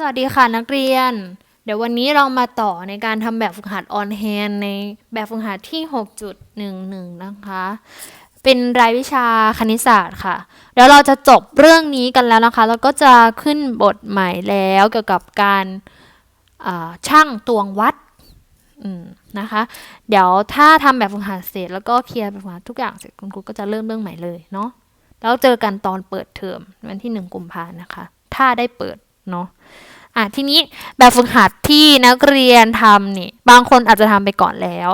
สวัสดีค่ะนักเรียน เดี๋ยววันนี้เรามาต่อในการทำแบบฝึกหัดออนแฮนในแบบฝึกหัดที่ 6.11 นะคะ เป็นรายวิชาคณิตศาสตร์ค่ะ เดี๋ยวเราจะจบเรื่องนี้กันแล้วนะคะ แล้วก็จะขึ้นบทใหม่แล้วเกี่ยวกับการช่างตวงวัดนะคะ เดี๋ยวถ้าทำแบบฝึกหัดเสร็จแล้วก็เคลียร์แบบฝึกหัดทุกอย่างเสร็จคุณครูก็จะเริ่มเรื่องใหม่เลยเนาะแล้วเจอกันตอนเปิดเทอมวันที่หนึ่งกุมภานะคะ ถ้าได้เปิดเนาะ อะทีนี้แบบฝึกหัดที่นักเรียนทำนี่บางคนอาจจะทำไปก่อนแล้ว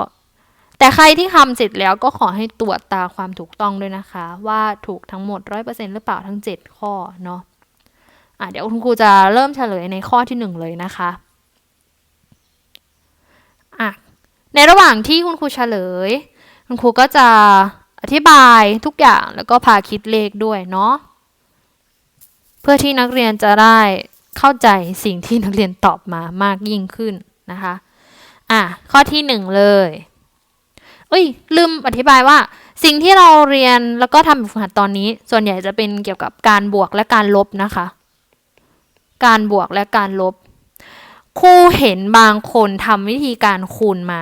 แต่ใครที่ทำเสร็จแล้วก็ขอให้ตรวจตาความถูกต้องด้วยนะคะ ว่าถูกทั้งหมดร้อยเปอร์เซ็นหรือเปล่าทั้งเจ็ดข้อเนาะอะเดี๋ยวคุณครูจะเริ่มเฉลยในข้อที่หนึ่งเลยนะคะอะในระหว่างที่คุณครูเฉลย คุณครูก็จะอธิบายทุกอย่างแล้วก็พาคิดเลขด้วยเนาะเพื่อที่นักเรียนจะได้ เข้าใจสิ่งที่นักเรียนตอบมามากยิ่งขึ้นนะคะ อะ ข้อที่หนึ่งเลยเอ้ย ลืมอธิบายว่า สิ่งที่เราเรียนแล้วก็ทำแบบฝึกหัดตอนนี้ ส่วนใหญ่จะเป็นเกี่ยวกับการบวกและการลบนะคะ การบวกและการลบครูเห็นบางคนทำวิธีการคูณมา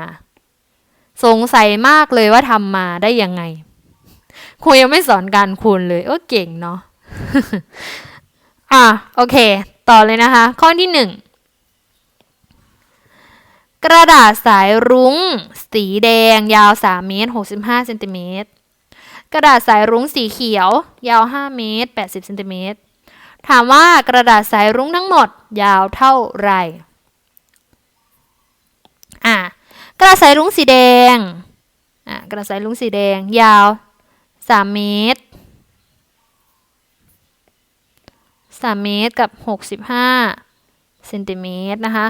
สงสัยมากเลยว่าทำมาได้ยังไงครูยังไม่สอนการคูณเลย โอ้เก่งเนาะ อะ โอเค ต่อเลยนะคะ ข้อที่หนึ่งกระดาษสายรุ้ง สีแดง ยาว 3 เมตร 65เซนติเมตร กระดาษสายรุ้งสีเขียว ยาว 5 เมตร 80เซนติเมตร ถามว่ากระดาษสายรุ้งทั้งหมด ยาวเท่าไหร่อะกระดาษสายรุ้งสีแดงอะกระดาษสายรุ้งสีแดง ยาว 3 เมตร 3 เมตรกับ 65เซนติเมตรนะคะ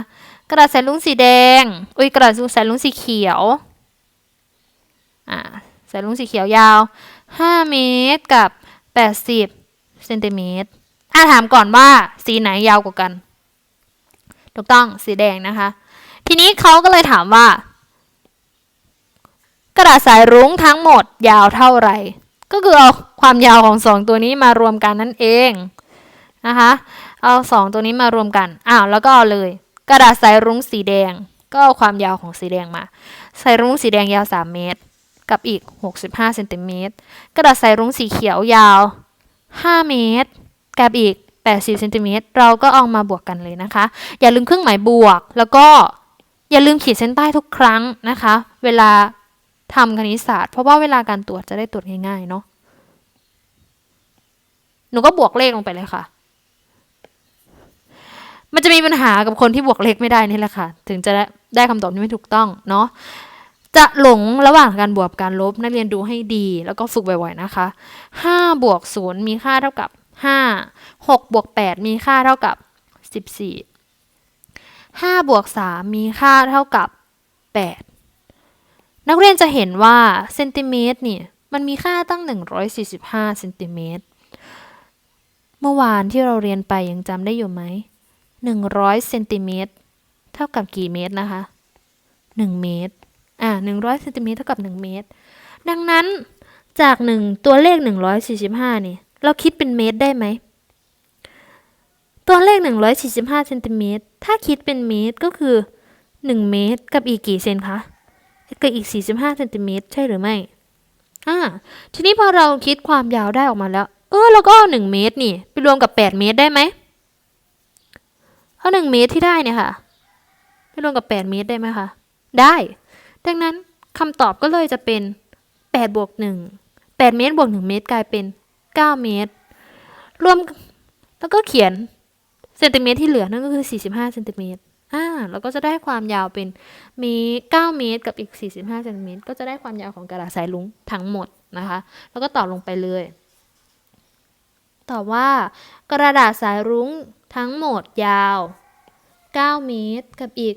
กระดาษสายรุ้งสีแดง อุ้ยกระดาษสายรุ้งสีเขียว อ่าสายลุงสีเขียวยาว 5 เมตรกับ 80เซนติเมตรอ่าถามก่อนว่าสีไหนยาวกว่ากัน ถูกต้องสีแดงนะคะ ทีนี้เขาก็เลยถามว่า กระดาษสายรุ้งทั้งหมดยาวเท่าไหร่ก็คือเอาความยาวของสองตัวนี้มารวมกันนั่นเอง นะคะ เอาสองตัวนี้มารวมกัน อ้าว แล้วก็เอาเลย กระดาษสายรุ้งสีแดง ก็เอาความยาวของสีแดงมา สายรุ้งสีแดงยาว 3 เมตร กับอีก 65เซนติเมตร กระดาษสายรุ้งสีเขียวยาว 5 เมตร กับอีก 80เซนติเมตร เราก็เอามาบวกกันเลยนะคะ อย่าลืมเครื่องหมายบวก แล้วก็อย่าลืมขีดเส้นใต้ทุกครั้งนะคะ เวลาทำคณิตศาสตร์ เพราะว่าเวลาการตรวจจะได้ตรวจง่ายๆเนาะหนูก็บวกเลขลงไปเลยค่ะ มันจะมีปัญหากับคนที่บวกเลขไม่ได้นี่แหละค่ะ ถึงจะได้ได้คำตอบที่ไม่ถูกต้องเนาะจะหลงระหว่างการบวกการลบนักเรียนดูให้ดี แล้วก็ฝึกบ่อยๆนะคะ5บวก0มีค่าเท่ากับ 5 6บวก8มีค่าเท่ากับ 14 5บวก3มีค่าเท่ากับ 8 นักเรียนจะเห็นว่าเซนติเมตรนี่มันมีค่าตั้ง 145เซนติเมตรเมื่อวานที่เราเรียนไปยังจำได้อยู่ไหม หนึ่งร้อยเซนติเมตรเท่ากับกี่เมตรนะคะหนึ่งเมตร อ่าหนึ่งร้อยเซนติเมตรเท่ากับหนึ่งเมตร ดังนั้นจากหนึ่งตัวเลขหนึ่งร้อยสี่สิบห้านี่เราคิดเป็นเมตรได้ไหม ตัวเลขหนึ่งร้อยสี่สิบห้าเซนติเมตรถ้าคิดเป็นเมตรก็คือหนึ่งเมตรกับอีกกี่เซนคะกับอีกสี่สิบห้าเซนติเมตรใช่หรือไม่ อ่า ทีนี้พอเราคิดความยาวได้ออกมาแล้ว เออเราก็เอาหนึ่งเมตรนี่ ไปรวมกับแปดเมตรได้ไหม เอาหนึ่งเมตรที่ได้เนี่ยค่ะไปรวมกับแปดเมตรได้ไหมคะ ได้ ดังนั้นคำตอบก็เลยจะเป็นแปดบวกหนึ่งแปดเมตรบวกหนึ่งเมตรกลายเป็นเก้าเมตร รวมแล้วก็เขียนเซนติเมตรที่เหลือนั่นก็คือสี่สิบห้าเซนติเมตรอ่าเราก็จะได้ความยาวเป็นมีเก้าเมตรกับอีกสี่สิบห้าเซนติเมตรก็จะได้ความยาวของกระดาษสายลุงทั้งหมดนะคะ แล้วก็ต่อลงไปเลย ตอบว่ากระดาษสายรุ้ง ทั้งหมดยาว 9 เมตรกับอีก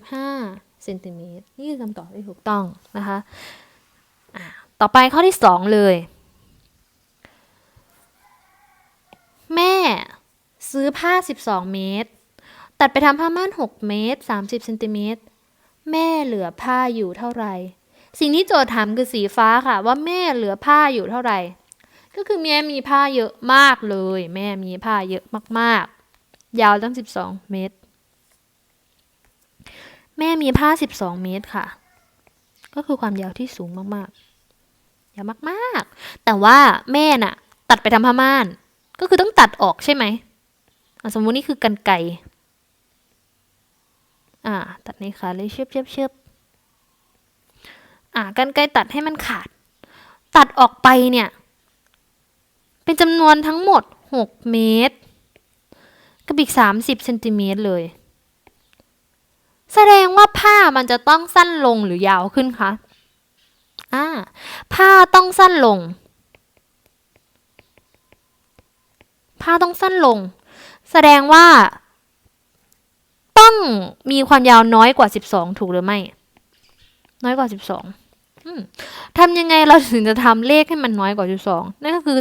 45เซนติเมตรนี่คือคำตอบที่ถูกต้องนะคะะต่อไปข้อที่ 2 เลย แม่ซื้อผ้า 12 เมตร ตัดไปทำผ้าม่าน 6 เมตร 30เซนติเมตรแม่เหลือผ้าอยู่เท่าไหร่ สิ่งที่โจทย์ถามคือสีฟ้าค่ะ ว่าแม่เหลือผ้าอยู่เท่าไหร่ ก็คือแม่มีผ้าเยอะมากเลย แม่มีผ้าเยอะมากๆ ยาวตั้ง 12 เมตร แม่มีผ้า 12 เมตรค่ะ ก็คือความยาวที่สูงมากๆ ยาวมากๆ แต่ว่าแม่น่ะ ตัดไปทำผ้าม่าน ก็คือต้องตัดออกใช่ไหม สมมุตินี่คือกันไก่อ่า ตัดในขาเลยเชือบเชือบเชือบอ่ากันไกรตัดให้มันขาด ตัดออกไปเนี่ย เป็นจำนวนทั้งหมด 6 เมตร กับอีก 30เซนติเมตรเลย แสดงว่าผ้ามันจะต้องสั้นลงหรือยาวขึ้นคะอ่าผ้าต้องสั้นลง ผ้าต้องสั้นลง แสดงว่า ต้องมีความยาวน้อยกว่า 12 ถูกหรือไม่ น้อยกว่า 12อืมทำยังไงเราถึงจะทำเลขให้มันน้อยกว่า 12 นั่นก็คือ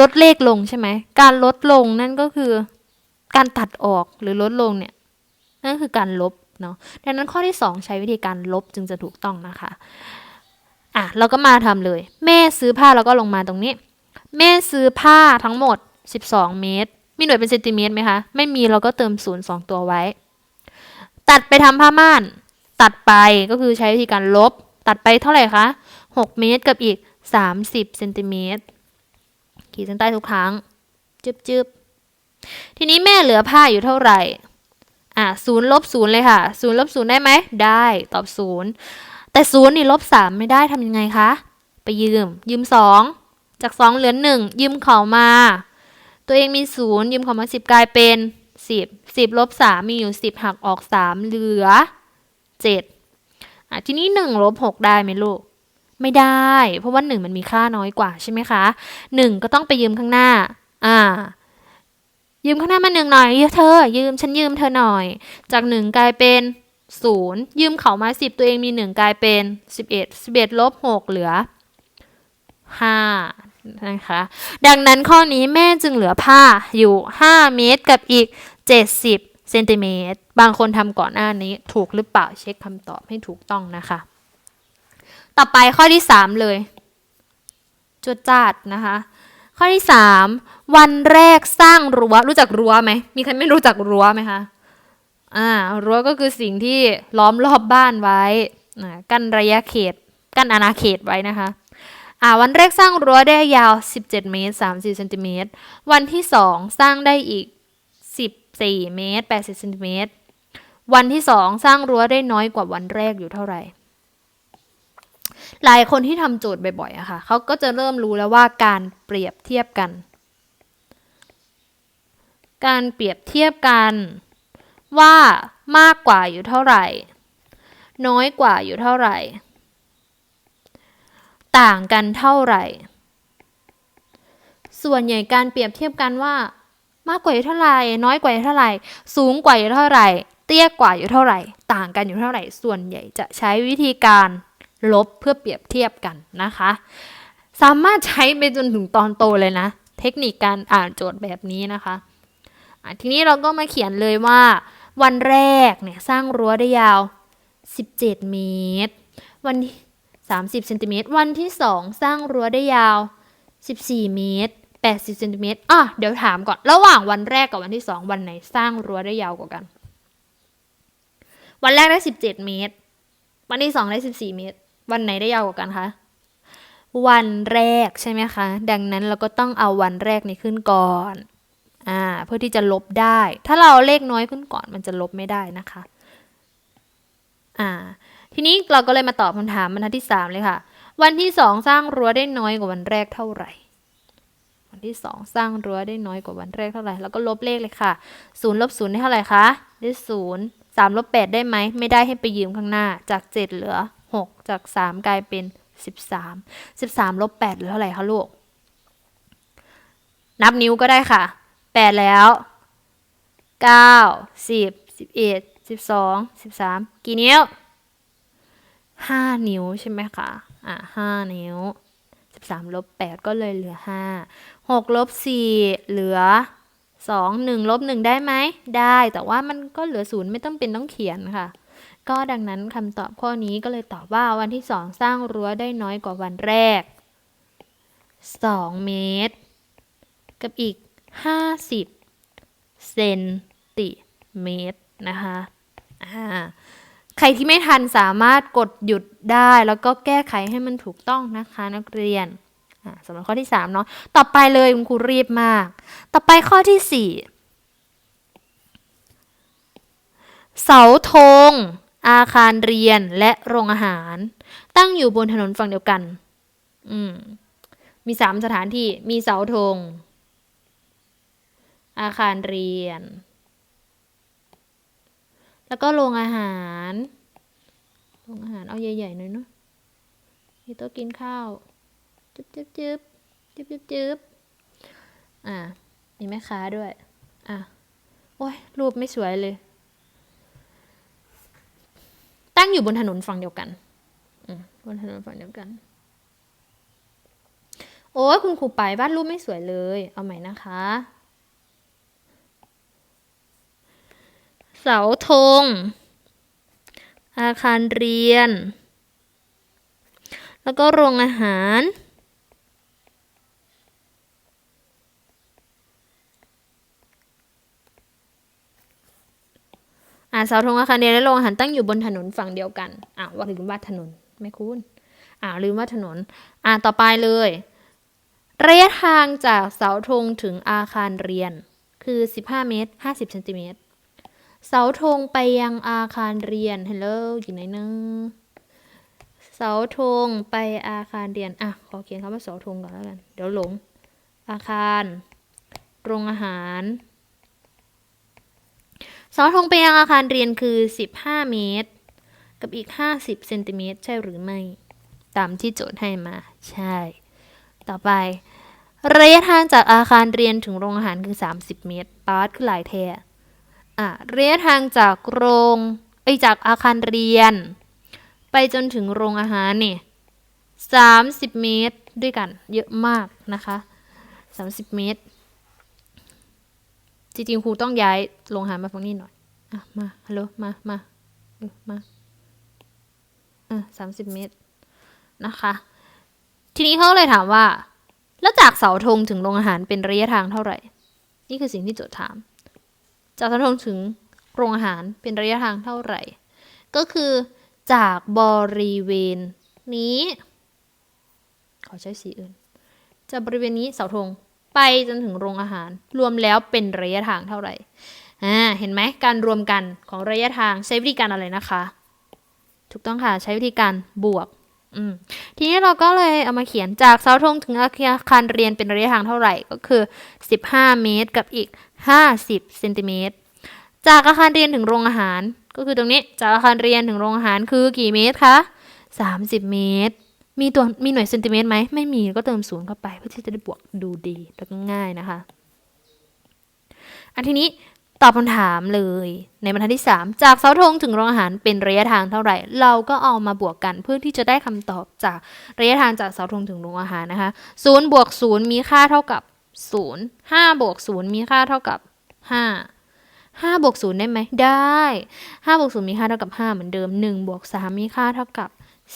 ลดเลขลงใช่ไหม การลดลงนั่นก็คือ การตัดออกหรือลดลงเนี่ยนั่นคือการลบเนาะ ดังนั้นข้อที่ 2 ใช้วิธีการลบจึงจะถูกต้องนะคะ อะเราก็มาทำเลย แม่ซื้อผ้าแล้วก็ลงมาตรงนี้ แม่ซื้อผ้าทั้งหมด 12 เมตร มีหน่วยเป็นเซนติเมตรไหมคะ ไม่มีเราก็เติมศูนย์สองตัวไว้ ตัดไปทำผ้าม่าน ตัดไปก็คือใช้วิธีการลบ ตัดไปเท่าไหร่คะ 6 เมตรกับอีก 30เซนติเมตร ขีดเส้นใต้ทุกครั้งจึบจึบทีนี้แม่เหลือผ้าอยู่เท่าไหร่ อะศูนย์ลบศูนย์เลยค่ะศูนย์ลบศูนย์ได้ไหม ได้ ตอบศูนย์แต่ศูนย์นี่ลบสามไม่ได้ทำยังไงคะ ไปยืม ยืมสอง จากสองเหลือหนึ่ง ยืมเขามา ตัวเองมีศูนย์ยืมเขามาสิบกลายเป็นสิบสิบลบสามมีอยู่สิบหักออกสามเหลือเจ็ดอะทีนี้หนึ่งลบหกได้ไหมลูก ไม่ได้ เพราะว่าหนึ่งมันมีค่าน้อยกว่าใช่ไหมคะหนึ่งก็ต้องไปยืมข้างหน้า อ่า ยืมข้างหน้ามาหนึ่งหน่อยเธอ ยืมฉันยืมเธอหน่อย จากหนึ่งกลายเป็นศูนย์ยืมเขามาสิบตัวเองมีหนึ่งกลายเป็นสิบเอ็ดสิบเอ็ดลบหกเหลือห้านะคะดังนั้นข้อนี้แม่จึงเหลือผ้าอยู่ 5 เมตรกับอีก 70 เซนติเมตร บางคนทำก่อนหน้านี้ถูกหรือเปล่าเช็คคำตอบให้ถูกต้องนะคะ ต่อไปข้อที่ 3 เลยจวดจัดนะคะ ข้อที่ 3 วันแรกสร้างรั้วรู้จักรั้วไหมมีใครไม่รู้จักรั้วไหมคะอ่ารั้วก็คือสิ่งที่ล้อมรอบบ้านไว้กั้นระยะเขตกั้นอาณาเขตไว้นะคะอ่าวันแรกสร้างรั้วได้ยาว 17 เมตร 30 เซนติเมตร วันที่ 2 สร้างได้อีก 14 เมตร 80 เซนติเมตร วันที่ 2 สร้างรั้วได้น้อยกว่าวันแรกอยู่เท่าไหร่ หลายคนที่ทำโจทย์บ่อยๆอะค่ะเขาก็จะเริ่มรู้แล้วว่าการเปรียบเทียบกัน การเปรียบเทียบกันว่ามากกว่าอยู่เท่าไหร่ น้อยกว่าอยู่เท่าไหร่ ต่างกันเท่าไหร่ ส่วนใหญ่การเปรียบเทียบกันว่ามากกว่าอยู่เท่าไหร่ น้อยกว่าอยู่เท่าไหร่ สูงกว่าอยู่เท่าไหร่ เตี้ยกว่าอยู่เท่าไหร่ ต่างกันอยู่เท่าไหร่ ส่วนใหญ่จะใช้วิธีการ ลบเพื่อเปรียบเทียบกันนะคะ สามารถใช้ไปจนถึงตอนโตเลยนะ เทคนิคการอ่านโจทย์แบบนี้นะคะะทีนี้เราก็มาเขียนเลยว่า วันแรกเนี่ยสร้างรั้วได้ยาว 17 เมตร วันที่30เซนติเมตรวันที่ 2 สร้างรั้วได้ยาว 14 เมตร 80เซนติเมตรอะเดี๋ยวถามก่อน ระหว่างวันแรกกับวันที่ 2 วันไหนสร้างรั้วได้ยาวกว่ากัน วันแรกได้ 17 เมตร วันที่ 2 ได้ 14 เมตร วันไหนได้ยาวกว่ากันคะวันแรกใช่ไหมคะ ดังนั้นเราก็ต้องเอาวันแรกนี้ขึ้นก่อนอ่าเพื่อที่จะลบได้ ถ้าเราเลขน้อยขึ้นก่อนมันจะลบไม่ได้นะคะอ่าทีนี้เราก็เลยมาตอบคำถามบรรทัดที่สามเลยค่ะ วันที่สองสร้างรั้วได้น้อยกว่าวันแรกเท่าไหร่ วันที่สองสร้างรั้วได้น้อยกว่าวันแรกเท่าไหร่แล้วก็ลบเลขเลยค่ะศูนย์ลบศูนย์ได้เท่าไหร่คะได้ศูนย์สามลบแปดได้ไหมไม่ได้ให้ไปยืมข้างหน้าจากเจ็ดเหลือ หกจากสามกลายเป็นสิบสามสิบสามลบแปดเหลือเท่าไหร่คะลูก นับนิ้วก็ได้ค่ะแปดแล้วเก้าสิบสิบเอ็ดสิบสองสิบสามกี่นิ้วห้านิ้วใช่ไหมคะ อะห้านิ้วสิบสามลบแปดก็เลยเหลือห้าหกลบสี่เหลือสองหนึ่งลบหนึ่งได้ไหม ได้แต่ว่ามันก็เหลือศูนย์ไม่ต้องเป็นต้องเขียนค่ะ ก็ดังนั้นคำตอบข้อนี้ก็เลยตอบว่าวันที่สองสร้างรั้วได้น้อยกว่าวันแรกสองเมตร กับอีกห้าสิบเซนติเมตรนะคะอ่าใครที่ไม่ทันสามารถกดหยุดได้แล้วก็แก้ไขให้มันถูกต้องนะคะนักเรียนสำหรับข้อที่3เนาะต่อไปเลยคุณครูรีบมาก ต่อไปข้อที่ 4 เสาธง อาคารเรียนและโรงอาหาร ตั้งอยู่บนถนนฝั่งเดียวกัน อืม มีสามสถานที่ มีเสาธง อาคารเรียน แล้วก็โรงอาหาร โรงอาหารเอาใหญ่ๆหน่อยเนาะ มีโต๊ะกินข้าว จึ๊บจึ๊บจึ๊บจึ๊บจึ๊บจึ๊บอ่า มีแม่ค้าด้วย อะ โอ้ยรูปไม่สวยเลย ตั้งอยู่บนถนนฝั่งเดียวกันบนถนนฝั่งเดียวกัน โอ้ยคุณครูไปบ้านรูปไม่สวยเลย เอาใหม่นะคะ เสาธง อาคารเรียน แล้วก็โรงอาหาร อ่าเสาธงอาคารเรียนและโรงอาหารตั้งอยู่บนถนนฝั่งเดียวกันอ่าว่าลืมว่าถนนไม่คุ้นอ่าลืมว่าถนน อ่าต่อไปเลย ระยะทางจากเสาธงถึงอาคารเรียน คือ 15 เมตร 50เซนติเมตรเสาธงไปยังอาคารเรียนฮัลโหลอยู่ไหนเนอะเสาธงไปอาคารเรียน อะ ขอเขียนคำว่าเสาธงก่อนแล้วกัน เดี๋ยวหลง อาคาร โรงอาหาร เสาธงไปยังอาคารเรียนคือ 15 เมตร กับอีก 50 เซนติเมตร ใช่หรือไม่ ตามที่โจทย์ให้มา ใช่ ต่อไป ระยะทางจากอาคารเรียนถึงโรงอาหารคือ 30 เมตรปาร์ตคือหลายแท้อะระยะทางจากโรงไอจากอาคารเรียน ไปจนถึงโรงอาหารเนี่ย30 เมตรด้วยกัน เยอะมากนะคะ 30 เมตร จริงๆครูต้องย้ายโรงอาหารมาฝั่งนี้หน่อย อะ มา ฮัลโหล มา มาเออมาอะสามสิบเมตร นะคะ ทีนี้เขาเลยถามว่า แล้วจากเสาธงถึงโรงอาหารเป็นระยะทางเท่าไหร่ นี่คือสิ่งที่โจทย์ถาม จากเสาธงถึงโรงอาหารเป็นระยะทางเท่าไหร่ ก็คือจากบริเวณนี้ ขอใช้สีอื่น จากบริเวณนี้เสาธง ไปจนถึงโรงอาหาร รวมแล้วเป็นระยะทางเท่าไหร่อ่าเห็นไหมการรวมกันของระยะทางใช้วิธีการอะไรนะคะ ถูกต้องค่ะใช้วิธีการบวกอืมทีนี้เราก็เลยเอามาเขียนจากเสาธงถึงอาคารเรียนเป็นระยะทางเท่าไหร่ก็คือ 15 เมตรกับอีก 50เซนติเมตรจากอาคารเรียนถึงโรงอาหาร ก็คือตรงนี้จากอาคารเรียนถึงโรงอาหารคือกี่เมตรคะ30 เมตร มีตัวมีหน่วยเซนติเมตรไหมไม่มีก็เติมศูนย์เข้าไปเพื่อที่จะได้บวกดูดีแล้วก็ง่ายนะคะ อันทีนี้ตอบคำถามเลยในบรรทัดที่ 3 จากเสาธงถึงโรงอาหารเป็นระยะทางเท่าไหร่ เราก็เอามาบวกกันเพื่อที่จะได้คำตอบจากระยะทางจากเสาธงถึงโรงอาหารนะคะ0บวก0มีค่าเท่ากับ 0 5บวก0มีค่าเท่ากับ 5 5บวก0ได้ไหมได้5บวก0มีค่าเท่ากับ 5 เหมือนเดิม1บวก3มีค่าเท่ากับ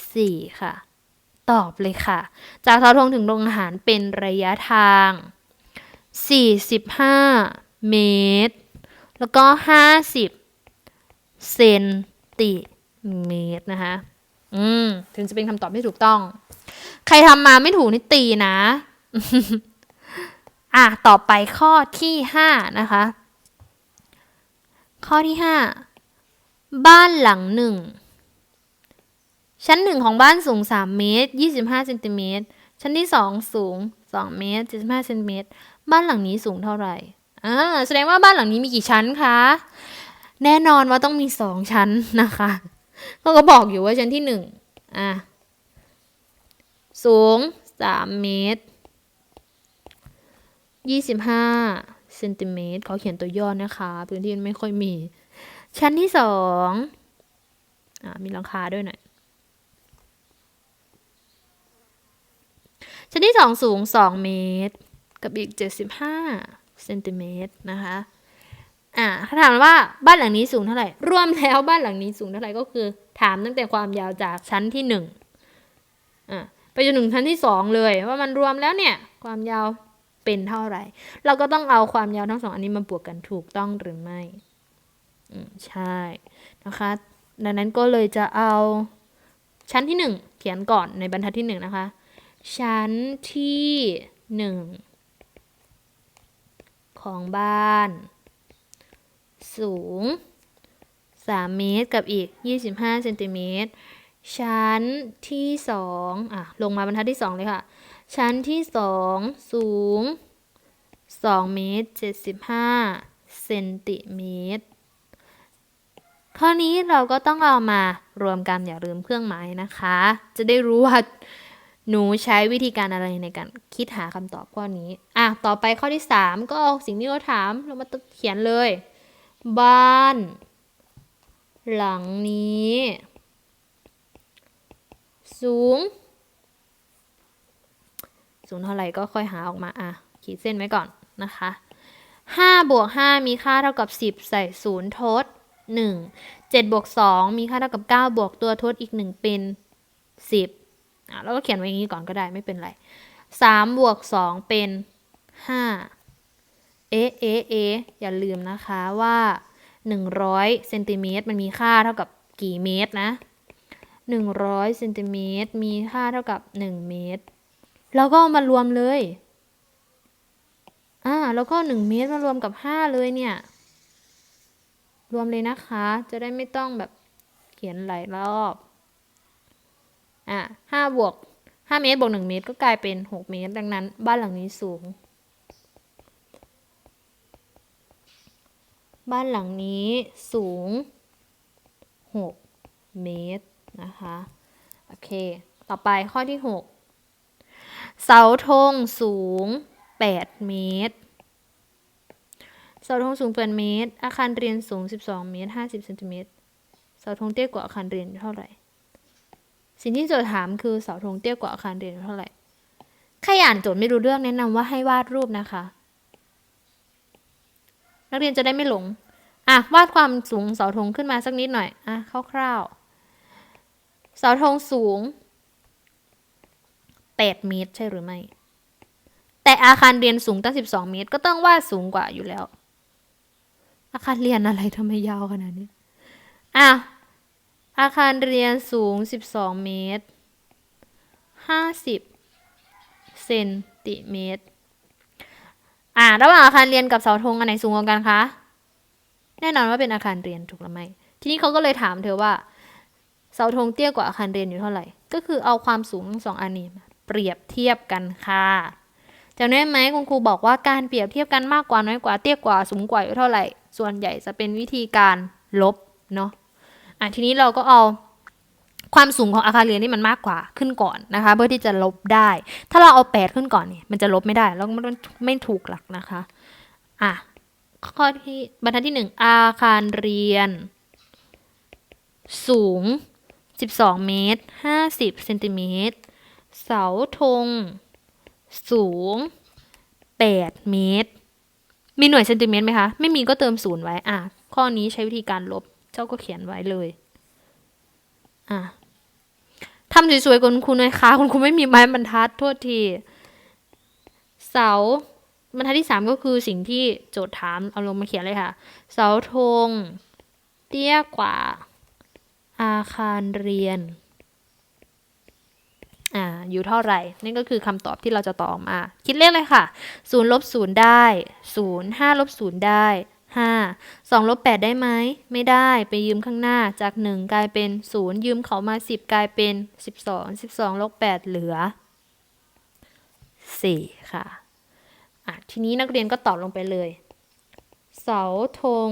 4 ค่ะ ตอบเลยค่ะ จากเสาธงถึงโรงอาหารเป็นระยะทาง 45 เมตร แล้วก็ 50 เซนติเมตรนะคะ อืม ถึงจะเป็นคำตอบที่ถูกต้อง ใครทำมาไม่ถูกนี่ตีนะ อะ ต่อไปข้อที่ 5 นะคะ ข้อที่ 5 บ้านหลังหนึ่ง ชั้นหนึ่งของบ้านสูง 3 เมตร 25เซนติเมตร ชั้นที่ 2 สูง 2 เมตร 75เซนติเมตร บ้านหลังนี้สูงเท่าไหร่ อ่า แสดงว่าบ้านหลังนี้มีกี่ชั้นคะ แน่นอนว่าต้องมีสองชั้นนะคะเขาก็บอกอยู่ว่าชั้นที่หนึ่งอะ สูง 3 เมตร 25เซนติเมตรเขาเขียนตัวย่อนะคะ พื้นที่มันไม่ค่อยมี ชั้นที่สองอ่า มีหลังคาด้วยหน่อย ชั้นที่สองสูง 2 เมตร กับอีก 75เซนติเมตรนะคะอ่าเขาถามว่าบ้านหลังนี้สูงเท่าไหร่ รวมแล้วบ้านหลังนี้สูงเท่าไหร่ก็คือ ถามตั้งแต่ความยาวจากชั้นที่หนึ่งอ่าไปจนถึงชั้นที่สองเลย ว่ามันรวมแล้วเนี่ยความยาวเป็นเท่าไหร่ เราก็ต้องเอาความยาวทั้งสองอันนี้มาบวกกันถูกต้องหรือไม่อืมใช่นะคะ ดังนั้นก็เลยจะเอาชั้นที่หนึ่งเขียนก่อนในบรรทัดที่หนึ่งนะคะ ชั้นที่หนึ่งของบ้าน สูง 3 เมตรกับอีก 25เซนติเมตรชั้นที่สองอะ ลงมาบรรทัดที่สองเลยค่ะ ชั้นที่สองสูง2เมตร75เซนติเมตร ข้อนี้เราก็ต้องเอามารวมกันอย่าลืมเครื่องหมายนะคะ จะได้รู้ว่า หนูใช้วิธีการอะไรในการคิดหาคำตอบข้อนี้ อะ ต่อไปข้อที่ 3 ก็เอาสิ่งที่เราถามเรามาเขียนเลย บ้าน หลังนี้ สูง สูงเท่าไหร่ก็ค่อยหาออกมา อะ ขีดเส้นไว้ก่อนนะคะ5บวก5มีค่าเท่ากับ 10 ใส่ศูนย์ทด 1 7บวก2มีค่าเท่ากับ 9 บวกตัวทดอีก 1 เป็น 10 อะแล้วก็เขียนไว้อย่างนี้ก่อนก็ได้ไม่เป็นไร3บวก2เป็น5เอ๊ะเอ๊ะเอ๊ะอย่าลืมนะคะว่า100เซนติเมตรมันมีค่าเท่ากับกี่เมตรนะ100เซนติเมตรมีค่าเท่ากับ1เมตรแล้วก็มารวมเลย อ่า แล้วก็1เมตรมารวมกับ5เลยเนี่ย รวมเลยนะคะ จะได้ไม่ต้องแบบเขียนหลายรอบ อะ5บวก5เมตรบวก1เมตรก็กลายเป็น6เมตร ดังนั้น บ้านหลังนี้สูง บ้านหลังนี้สูง6เมตรนะคะ โอเค ต่อไปข้อที่6เสาธงสูง8เมตรเสาธงสูง8เมตร อาคารเรียนสูง 12 เมตร 50เซนติเมตรเสาธงเตี้ยกว่าอาคารเรียนเท่าไหร่ สิ่งที่โจทย์ถามคือเสาธงเตี้ยกว่าอาคารเรียนเท่าไหร่ใครอ่านโจทย์ไม่รู้เรื่องแนะนำว่าให้วาดรูปนะคะ นักเรียนจะได้ไม่หลง อะ วาดความสูงเสาธงขึ้นมาสักนิดหน่อย อะคร่าวๆ เสาธงสูง8เมตรใช่หรือไม่ แต่อาคารเรียนสูงตั้ง 12 เมตร ก็ต้องวาดสูงกว่าอยู่แล้ว อาคารเรียนอะไรทำไมยาวขนาดนี้ อะ อาคารเรียนสูง 12 เมตร 50 เซนติเมตร อ่า ระหว่างอาคารเรียนกับเสาธงอันไหนสูงกว่ากันคะ แน่นอนว่าเป็นอาคารเรียนถูกหรือไม่ ทีนี้เขาก็เลยถามเธอว่า เสาธงเตี้ยกว่าอาคารเรียนอยู่เท่าไหร่ ก็คือเอาความสูงทั้งสองอันนี้เปรียบเทียบกันค่ะจำได้ไหมคุณครูบอกว่าการเปรียบเทียบกันมากกว่าน้อยกว่าเตี้ยกว่าสูงกว่าอยู่เท่าไหร่ ส่วนใหญ่จะเป็นวิธีการลบเนาะ อะทีนี้เราก็เอาความสูงของอาคารเรียนที่มันมากกว่าขึ้นก่อนนะคะ เพื่อที่จะลบได้ ถ้าเราเอา 8 ขึ้นก่อนเนี่ยมันจะลบไม่ได้ แล้วมันไม่ถูกหลักนะคะอะข้อที่บรรทัดที่ 1 อาคารเรียน สูง 12 เมตร 50 เซนติเมตร เสาธง สูง 8 เมตร มีหน่วยเซนติเมตรไหมคะ ไม่มีก็เติมศูนย์ไว้ อะ ข้อนี้ใช้วิธีการลบ เจ้าก็เขียนไว้เลย อะทำสวยๆคุณครูหน่อยคะคุณครูไม่มีไม้บรรทัดโทษที เสาบรรทัดที่สามก็คือสิ่งที่โจทย์ถามเอาลงมาเขียนเลยค่ะ เสาธงเตี้ยกว่า อาคารเรียน อ่า อยู่เท่าไหร่ นั่นก็คือคำตอบที่เราจะตอบมา คิดเลขเลยค่ะศูนย์ลบศูนย์ได้ศูนย์ห้าลบศูนย์ได้ ห้าสองลบแปดได้ไหม ไม่ได้ ไปยืมข้างหน้า จากหนึ่งกลายเป็นศูนย์ยืมเขามาสิบกลายเป็นสิบสองสิบสองลบแปดเหลือสี่ค่ะอะทีนี้นักเรียนก็ตอบลงไปเลย เสาธง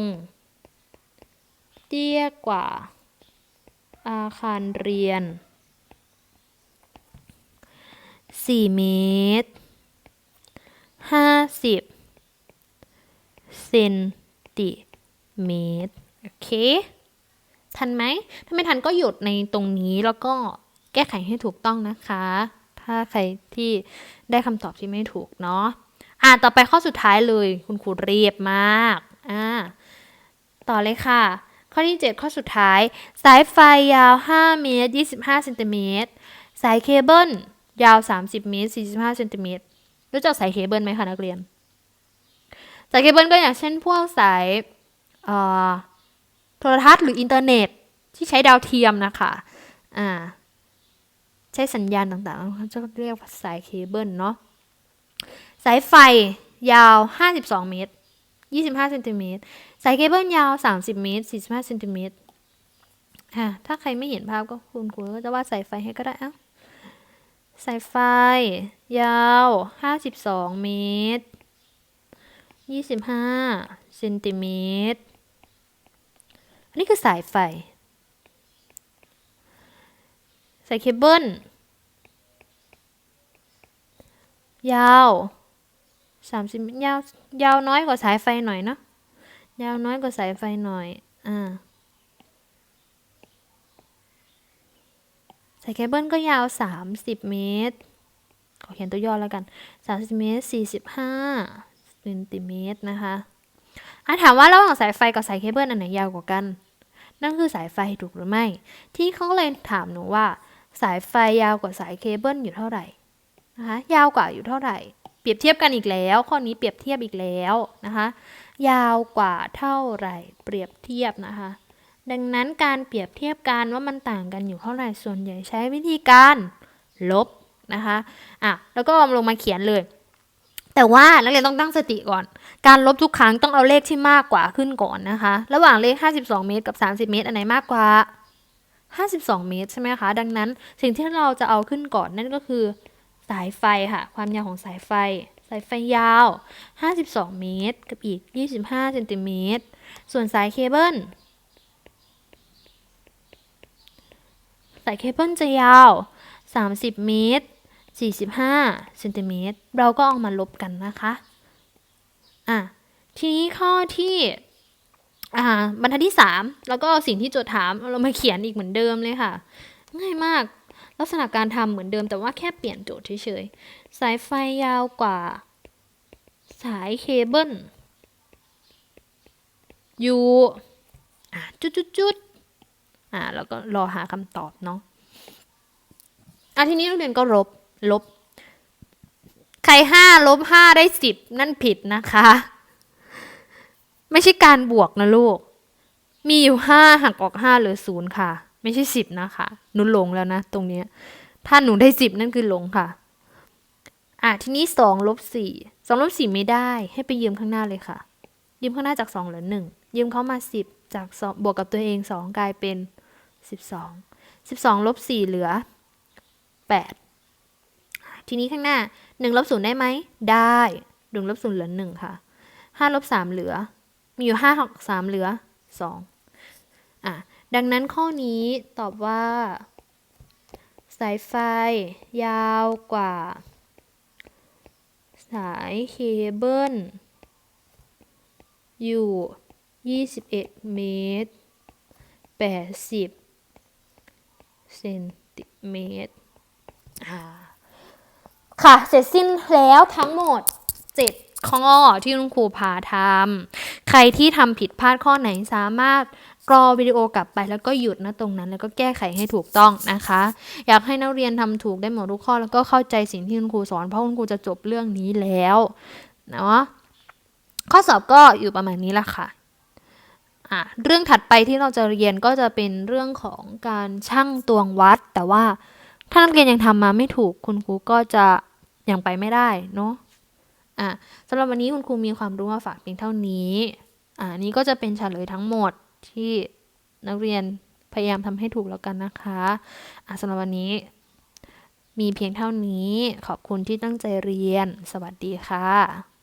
เตี้ยกว่า อาคารเรียน 4 เมตร 50 เซน ติเมตรโอเค ทันไหม ถ้าไม่ทันก็หยุดในตรงนี้แล้วก็แก้ไขให้ถูกต้องนะคะ ถ้าใครที่ได้คำตอบที่ไม่ถูกเนาะ อ่าต่อไปข้อสุดท้ายเลยคุณครูเรียบมาก อ่า ต่อเลยค่ะ ข้อที่ 7 ข้อสุดท้าย สายไฟยาว 5 เมตร 25เซนติเมตร สายเคเบิลยาว 30 เมตร 45เซนติเมตรรู้จักสายเคเบิลไหมคะนักเรียน สายเคเบิลก็อย่างเช่นพวกสายโทรทัศน์หรืออินเทอร์เน็ตที่ใช้ดาวเทียมนะคะอ่าใช้สัญญาณต่างๆเขาจะเรียกสายเคเบิลเนาะสายไฟยาว 52 เมตร 25เซนติเมตรสายเคเบิลยาว 30 เมตร 45เซนติเมตรอ่าถ้าใครไม่เห็นภาพก็คุณครูก็จะวาดสายไฟให้ก็ได้เอ้าสายไฟยาว 52 เมตร 25เซนติเมตร อันนี้คือสายไฟ สายเคเบิลยาว30ยาวยาวน้อยกว่าสายไฟหน่อยเนอะยาวน้อยกว่าสายไฟหน่อย อ่า สายเคเบิลก็ยาว30เมตร ขอเขียนตัวย่อแล้วกัน30เมตร45 เซนติเมตรนะคะอะถามว่าระหว่างสายไฟกับสายเคเบิลอันไหนยาวกว่ากัน นั่นคือสายไฟถูกหรือไม่ ที่เขาเลยถามหนูว่า สายไฟยาวกว่าสายเคเบิลอยู่เท่าไหร่นะคะยาวกว่าอยู่เท่าไหร่ เปรียบเทียบกันอีกแล้ว ข้อนี้เปรียบเทียบอีกแล้วนะคะยาวกว่าเท่าไหร่ เปรียบเทียบนะคะ ดังนั้นการเปรียบเทียบกันว่ามันต่างกันอยู่เท่าไหร่ส่วนใหญ่ใช้วิธีการลบนะคะอะแล้วก็ลงมาเขียนเลย แต่ว่านักเรียนต้องตั้งสติก่อน การลบทุกครั้งต้องเอาเลขที่มากกว่าขึ้นก่อนนะคะ ระหว่างเลข 52 เมตรกับ 30 เมตร อันไหนมากกว่า 52 เมตรใช่ไหมคะ ดังนั้นสิ่งที่เราจะเอาขึ้นก่อนนั่นก็คือ สายไฟค่ะ ความยาวของสายไฟ สายไฟยาว 52 เมตร กับอีก 25เซนติเมตร ส่วนสายเคเบิลสายเคเบิลจะยาว 30 เมตร 45เซนติเมตรเราก็เอามาลบกันนะคะอะทีนี้ข้อที่อ่าบรรทัดที่ 3 แล้วก็สิ่งที่โจทย์ถามเรามาเขียนอีกเหมือนเดิมเลยค่ะ ง่ายมากลักษณะการทำเหมือนเดิมแต่ว่าแค่เปลี่ยนโจทย์เฉยๆสายไฟยาวกว่า สายเคเบิลอยู่อะจุดๆๆอ่าแล้วก็รอหาคำตอบเนาะอะทีนี้นักเรียนก็ลบ ลบ ใครห้าลบห้าได้สิบนั่นผิดนะคะ ไม่ใช่การบวกนะลูก มีอยู่ห้าหักออกห้าเหลือศูนย์ค่ะ ไม่ใช่สิบนะคะหนูหลงแล้วนะ ตรงเนี้ย ถ้าหนูได้สิบนั่นคือหลงค่ะ อะทีนี้สองลบสี่สองลบสี่ไม่ได้ ให้ไปยืมข้างหน้าเลยค่ะ ยืมข้างหน้าจากสองเหลือหนึ่งยืมเขามาสิบจากสองบวกกับตัวเองสองกลายเป็นสิบสองสิบสองลบสี่เหลือแปด ทีนี้ข้างหน้าหนึ่งลบศูนย์ได้ไหม ได้หนึ่งลบศูนย์เหลือหนึ่งค่ะห้าลบสามเหลือ มีอยู่ห้าหกสามเหลือสองอะ ดังนั้นข้อนี้ตอบว่า สายไฟยาวกว่า สายเคเบิลอยู่ 21 เมตร 80 เซนติเมตรอ่า ค่ะ เสร็จสิ้นแล้วทั้งหมด 7 ข้อที่คุณครูพาทำใครที่ทำผิดพลาดข้อไหนสามารถกรอวิดีโอกลับไปแล้วก็หยุดนะตรงนั้น แล้วก็แก้ไขให้ถูกต้องนะคะ อยากให้นักเรียนทำถูกได้หมดทุกข้อแล้วก็เข้าใจสิ่งที่คุณครูสอนเพราะคุณครูจะจบเรื่องนี้แล้วเนาะข้อสอบก็อยู่ประมาณนี้ละค่ะอะเรื่องถัดไปที่เราจะเรียนก็จะเป็นเรื่องของการชั่งตวงวัด แต่ว่าถ้านักเรียนยังทำมาไม่ถูกคุณครูก็จะ ยังไปไม่ได้เนาะอะสำหรับวันนี้คุณครูมีความรู้มาฝากเพียงเท่านี้อ่านี้ก็จะเป็นเฉลยทั้งหมดที่นักเรียนพยายามทำให้ถูกแล้วกันนะคะอะสำหรับวันนี้ มีเพียงเท่านี้ขอบคุณที่ตั้งใจเรียน สวัสดีค่ะ